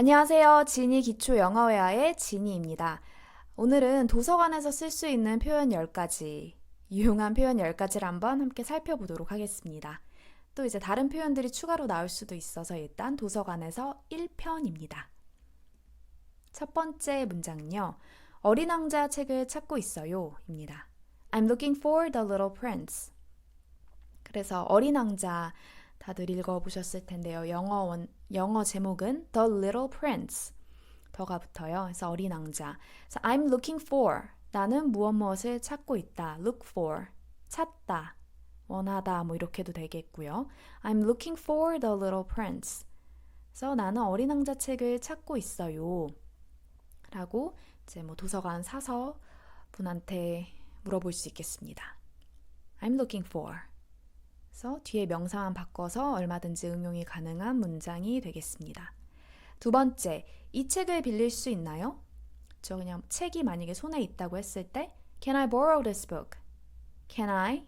안녕하세요. 지니 기초 영어회화의 지니입니다. 오늘은 도서관에서 쓸 수 있는 표현 10가지, 유용한 표현 10가지를 한번 함께 살펴보도록 하겠습니다. 또 이제 다른 표현들이 추가로 나올 수도 있어서 일단 도서관에서 1편입니다. 첫 번째 문장은요. 어린 왕자 책을 찾고 있어요. 입니다. I'm looking for the little prince. 그래서 어린 왕자 다들 읽어보셨을 텐데요. 영어 원, 영어 제목은 The Little Prince. 더가 붙어요. 그래서 어린 왕자. 그래서 I'm looking for. 나는 무엇 무엇을 찾고 있다. Look for. 찾다. 원하다. 뭐 이렇게도 되겠고요. I'm looking for the little prince. 그래서 나는 어린 왕자 책을 찾고 있어요. 라고 이제 뭐 도서관 사서 분한테 물어볼 수 있겠습니다. I'm looking for. 그래서 뒤에 명사만 바꿔서 얼마든지 응용이 가능한 문장이 되겠습니다. 두 번째, 이 책을 빌릴 수 있나요? 저 그냥 책이 만약에 손에 있다고 했을 때 Can I borrow this book? Can I?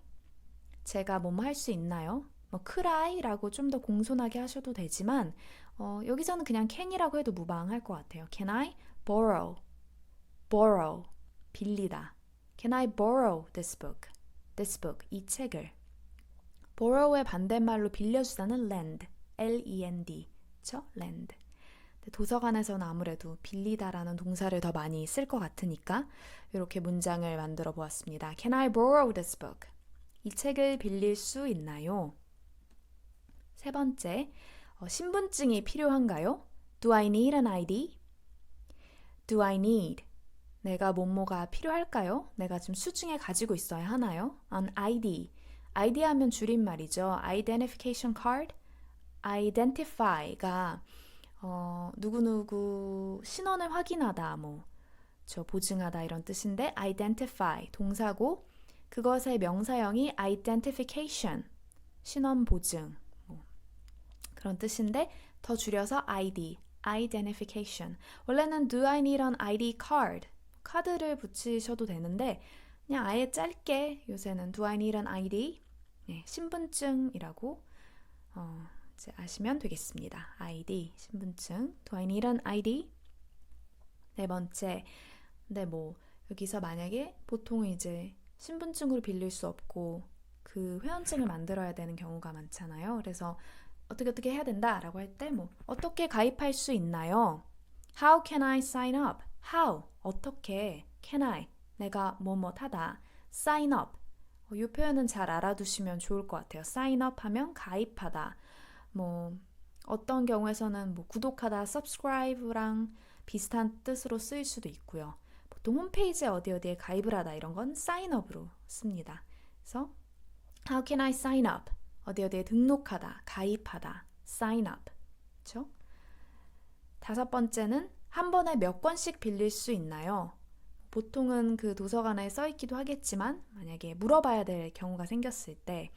제가 뭐뭐 할 수 있나요? 뭐 I라고 좀 더 공손하게 하셔도 되지만 어, 여기서는 그냥 can이라고 해도 무방할 것 같아요. Can I borrow? borrow 빌리다. Can I borrow this book? this book 이 책을 borrow의 반대말로 빌려주다는 lend, L-E-N-D, 그쵸? lend. 도서관에서는 아무래도 빌리다라는 동사를 더 많이 쓸 것 같으니까 이렇게 문장을 만들어 보았습니다. Can I borrow this book? 이 책을 빌릴 수 있나요? 세 번째, 어, 신분증이 필요한가요? Do I need an ID? Do I need? 내가 뭐뭐가 필요할까요? 내가 지금 수중에 가지고 있어야 하나요? An ID. ID 하면 줄임말이죠. Identification card. Identify가 어, 누구누구 신원을 확인하다, 뭐, 저 보증하다 이런 뜻인데, identify, 동사고, 그것의 명사형이 identification, 신원 보증, 뭐, 그런 뜻인데, 더 줄여서 ID, identification. 원래는 do I need an ID card? 카드를 붙이셔도 되는데, 그냥 아예 짧게 요새는 do I need an ID? 네, 신분증이라고 어, 이제 아시면 되겠습니다. ID, 신분증. Do I need an ID? 네 번째, 근데 뭐 여기서 만약에 보통 이제 신분증으로 빌릴 수 없고 그 회원증을 만들어야 되는 경우가 많잖아요. 그래서 어떻게 어떻게 해야 된다라고 할 때 뭐 어떻게 가입할 수 있나요? How can I sign up? How? 어떻게? Can I? 내가 뭐뭐 하다. Sign up. 어, 이 표현은 잘 알아두시면 좋을 것 같아요. sign up 하면 가입하다. 뭐 어떤 경우에서는 뭐 구독하다, subscribe랑 비슷한 뜻으로 쓰일 수도 있고요. 보통 홈페이지에 어디 어디에 가입을 하다 이런 건 sign up으로 씁니다. 그래서 how can I sign up? 어디 어디에 등록하다, 가입하다, sign up. 그렇죠? 다섯 번째는 한 번에 몇 권씩 빌릴 수 있나요? 보통은 그 도서관에 써 있기도 하겠지만 만약에 물어봐야 될 경우가 생겼을 때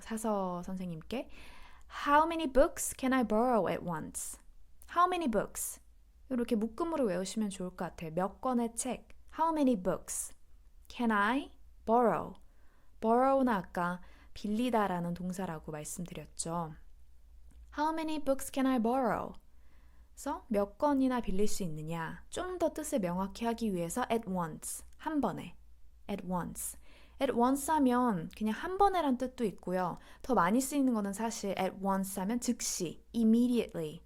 사서 선생님께 How many books can I borrow at once? How many books? 이렇게 묶음으로 외우시면 좋을 것 같아요. 몇 권의 책? How many books? Can I borrow? borrow는 아까 빌리다라는 동사라고 말씀드렸죠. How many books can I borrow? 몇 권이나 빌릴 수 있느냐? 좀 더 뜻을 명확히 하기 위해서 at once, 한 번에. at once. at once 하면 그냥 한 번에란 뜻도 있고요. 더 많이 쓰이는 거는 사실 at once 하면 즉시, immediately,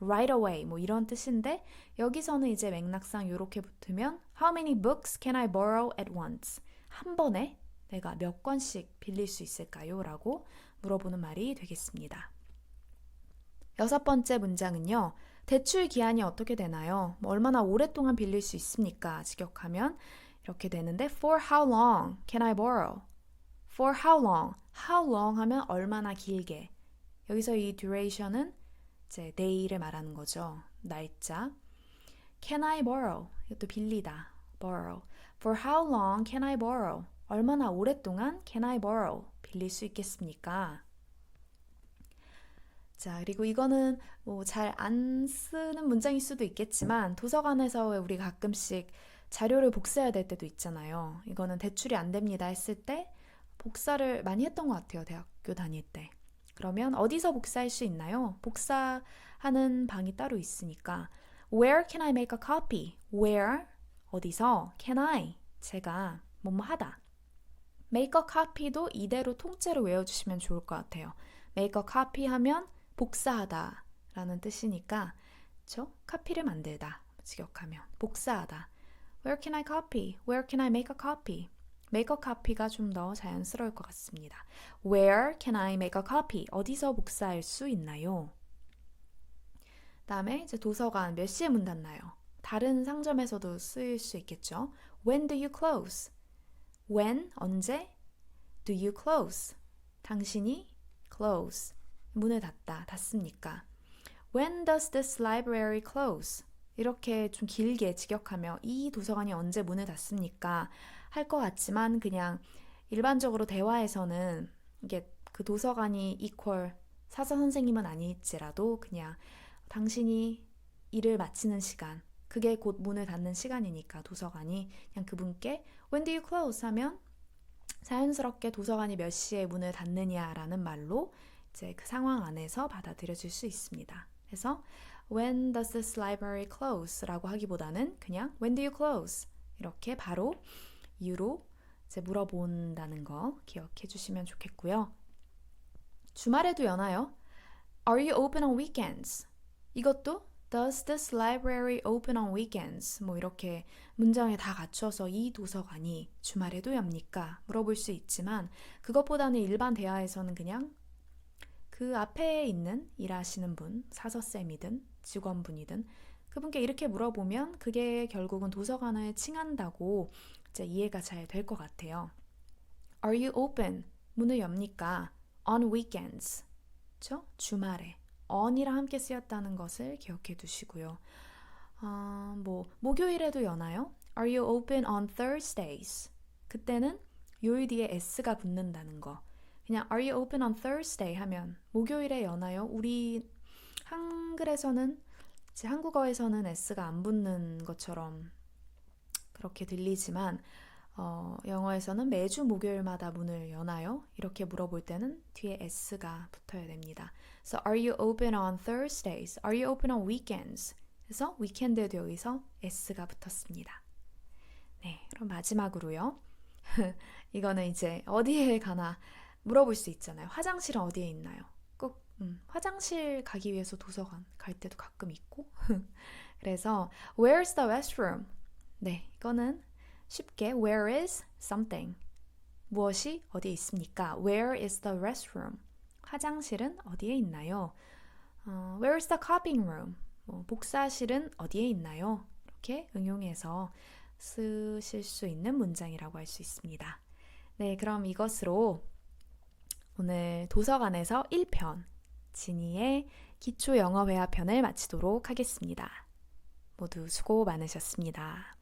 right away 뭐 이런 뜻인데 여기서는 이제 맥락상 이렇게 붙으면 How many books can I borrow at once? 한 번에 내가 몇 권씩 빌릴 수 있을까요? 라고 물어보는 말이 되겠습니다. 여섯 번째 문장은요. 대출 기한이 어떻게 되나요? 뭐 얼마나 오랫동안 빌릴 수 있습니까? 직역하면 이렇게 되는데 For how long can I borrow? For how long? How long 하면 얼마나 길게. 여기서 이 duration은 이제 day를 말하는 거죠. 날짜. Can I borrow? 이것도 빌리다. borrow. For how long can I borrow? 얼마나 오랫동안 can I borrow? 빌릴 수 있겠습니까? 자, 그리고 이거는 뭐 잘 안 쓰는 문장일 수도 있겠지만 도서관에서 우리 가끔씩 자료를 복사해야 될 때도 있잖아요. 이거는 대출이 안 됩니다 했을 때 복사를 많이 했던 것 같아요. 대학교 다닐 때. 그러면 어디서 복사할 수 있나요? 복사 하는 방이 따로 있으니까 Where can I make a copy? Where 어디서 can I 제가 뭐뭐 하다. make a copy도 이대로 통째로 외워주시면 좋을 것 같아요. make a copy 하면 복사하다 라는 뜻이니까 그쵸? 카피를 만들다 직역하면 복사하다. Where can I copy? Where can I make a copy? make a copy가 좀 더 자연스러울 것 같습니다. Where can I make a copy? 어디서 복사할 수 있나요? 다음에 이제 도서관 몇 시에 문 닫나요? 다른 상점에서도 쓰일 수 있겠죠. When do you close? When 언제? Do you close? 당신이 close 문을 닫다 닫습니까? When does this library close? 이렇게 좀 길게 직역하며 이 도서관이 언제 문을 닫습니까? 할 것 같지만 그냥 일반적으로 대화에서는 이게 그 도서관이 이퀄 사서 선생님은 아닐지라도 그냥 당신이 일을 마치는 시간 그게 곧 문을 닫는 시간이니까 도서관이 그냥 그분께 When do you close? 하면 자연스럽게 도서관이 몇 시에 문을 닫느냐라는 말로 이제 그 상황 안에서 받아들여질 수 있습니다. 그래서 When does this library close? 라고 하기보다는 그냥 When do you close? 이렇게 바로 이유로 이제 물어본다는 거 기억해 주시면 좋겠고요. 주말에도 여나요? Are you open on weekends? 이것도 Does this library open on weekends? 뭐 이렇게 문장에 다 갖춰서 이 도서관이 주말에도 엽니까? 물어볼 수 있지만 그것보다는 일반 대화에서는 그냥 그 앞에 있는 일하시는 분, 사서쌤이든 직원분이든 그분께 이렇게 물어보면 그게 결국은 도서관을 칭한다고 이제 이해가 잘 될 것 같아요. Are you open? 문을 엽니까? On weekends. 그쵸? 주말에. on이랑 함께 쓰였다는 것을 기억해 두시고요. 어, 뭐 목요일에도 여나요? Are you open on Thursdays? 그때는 요일 뒤에 s가 붙는다는 거. 그냥 Are you open on Thursday 하면 목요일에 여나요? 우리 한글에서는 한국어에서는 s가 안 붙는 것처럼 그렇게 들리지만 어, 영어에서는 매주 목요일마다 문을 여나요? 이렇게 물어볼 때는 뒤에 s가 붙어야 됩니다. So are you open on Thursdays? Are you open on weekends? 그래서 weekend에도 여기서 s가 붙었습니다. 네, 그럼 마지막으로요. 이거는 이제 어디에 가나 물어볼 수 있잖아요. 화장실은 어디에 있나요? 꼭 음, 화장실 가기 위해서 도서관 갈 때도 가끔 있고. 그래서 where's the restroom? 네, 이거는 쉽게 where is something 무엇이 어디에 있습니까? Where is the restroom? 화장실은 어디에 있나요? 어, Where is the copying room? 뭐, 복사실은 어디에 있나요? 이렇게 응용해서 쓰실 수 있는 문장이라고 할 수 있습니다. 네, 그럼 이것으로 오늘 도서관에서 1편 진이의 기초 영어 회화 편을 마치도록 하겠습니다. 모두 수고 많으셨습니다.